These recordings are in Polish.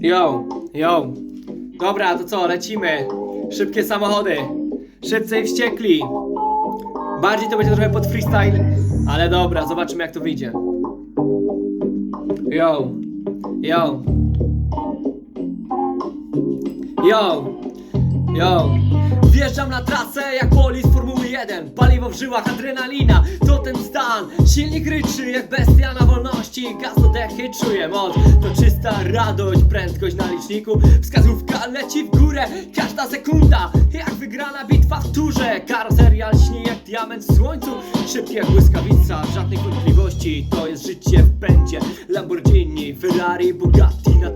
Yo, yo. Dobra, to co, lecimy. Szybkie samochody. Szybcy i wściekli. Bardziej to będzie trochę pod freestyle, ale dobra, zobaczymy jak to wyjdzie. Yo, yo. Yo, yo. Wjeżdżam na trasę jak polis Formuły 1 Paliwo w żyłach, adrenalina, to ten stan. Silnik ryczy jak bestia na wolności. Gaz do dechy, czuję moc. To czysta radość, prędkość na liczniku. Wskazówka leci w górę, każda sekunda. Jak wygrana bitwa w turze. Karoseria lśni jak diament w słońcu. Szybki jak błyskawica, żadnych wątpliwości. To jest życie w pędzie. Lamborghini, Ferrari, Bugatti na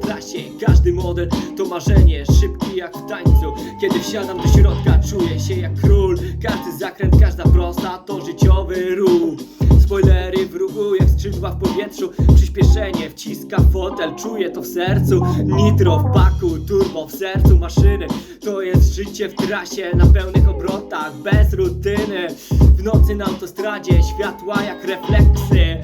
Każdy model. To marzenie, szybki jak w tańcu. Kiedy wsiadam do środka czuję się jak król. Każdy zakręt, każda prosta to życiowy ruch. Spoilery w ruchu jak skrzydła w powietrzu. Przyspieszenie wciska fotel, czuję to w sercu. Nitro w baku, turbo w sercu maszyny. To jest życie w trasie na pełnych obrotach Bez rutyny. W nocy na autostradzie światła jak refleksy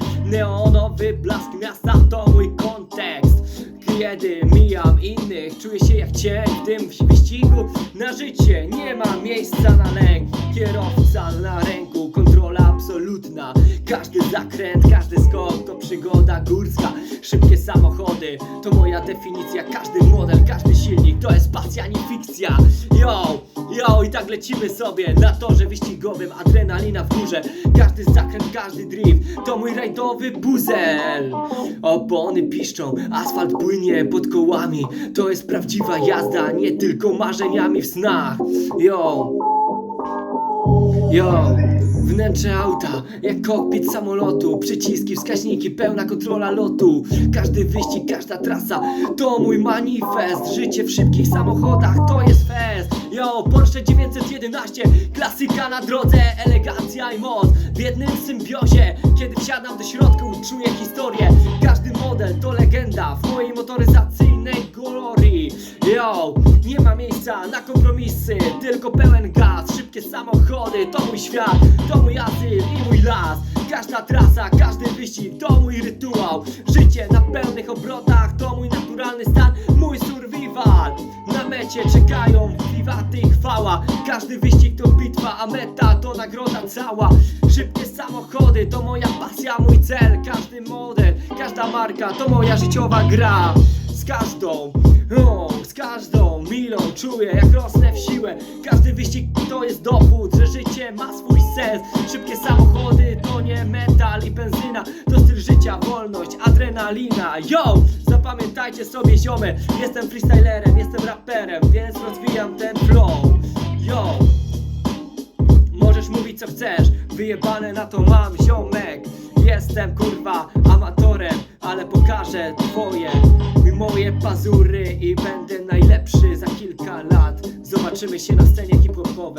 w tym wyścigu na życie. Nie ma miejsca na lęk, kierowca na ręku, kontrola absolutna. Każdy zakręt, każdy skok to przygoda górska. Szybkie samochody to moja definicja. Każdy model, każdy silnik to jest pasja, nie fikcja. Yo, yo, i tak lecimy sobie na torze wyścigowym, adrenalina w górze. Każdy zakręt, każdy drift to mój rajdowy puzel. Opony piszczą, asfalt płynie pod kołami. To jest prawdziwa jazda, nie tylko marzeniami w snach. Yo. Yo, wnętrze auta, jak kokpit samolotu. Przyciski, wskaźniki, pełna kontrola lotu. Każdy wyścig, każda trasa To mój manifest. Życie w szybkich samochodach to jest fest. Yo, Porsche 911 Klasyka na drodze, elegancja i moc. W jednym symbiozie Kiedy wsiadam do środka czuję historię. Każdy model to legenda W mojej motoryzacyjnej glorii. Yo, nie ma miejsca na kompromisy Tylko pełen gaz, samochody To mój świat, to mój azyl i mój las. Każda trasa, każdy wyścig to mój rytuał. Życie na pełnych obrotach to mój naturalny stan Mój survival. Na mecie czekają wiwaty i chwała Każdy wyścig to bitwa, a meta to nagroda cała. Szybkie samochody to moja pasja, mój cel. Każdy model, każda marka to moja życiowa gra Z każdą, o, z każdą milą czuję jak rosnę w siłę. Każdy wyścig to jest dowód, że życie ma swój sens. Szybkie samochody to nie metal i benzyna To styl życia, wolność, adrenalina. Yo! Zapamiętajcie sobie ziomy Jestem freestylerem, jestem raperem Więc rozwijam ten flow. Yo! Możesz mówić co chcesz, wyjebane na to mam ziomek Jestem kurwa amatorem, ale pokażę twoje. I moje pazury i będę najlepszy za kilka lat. Zobaczymy się na scenie hip-hopowej,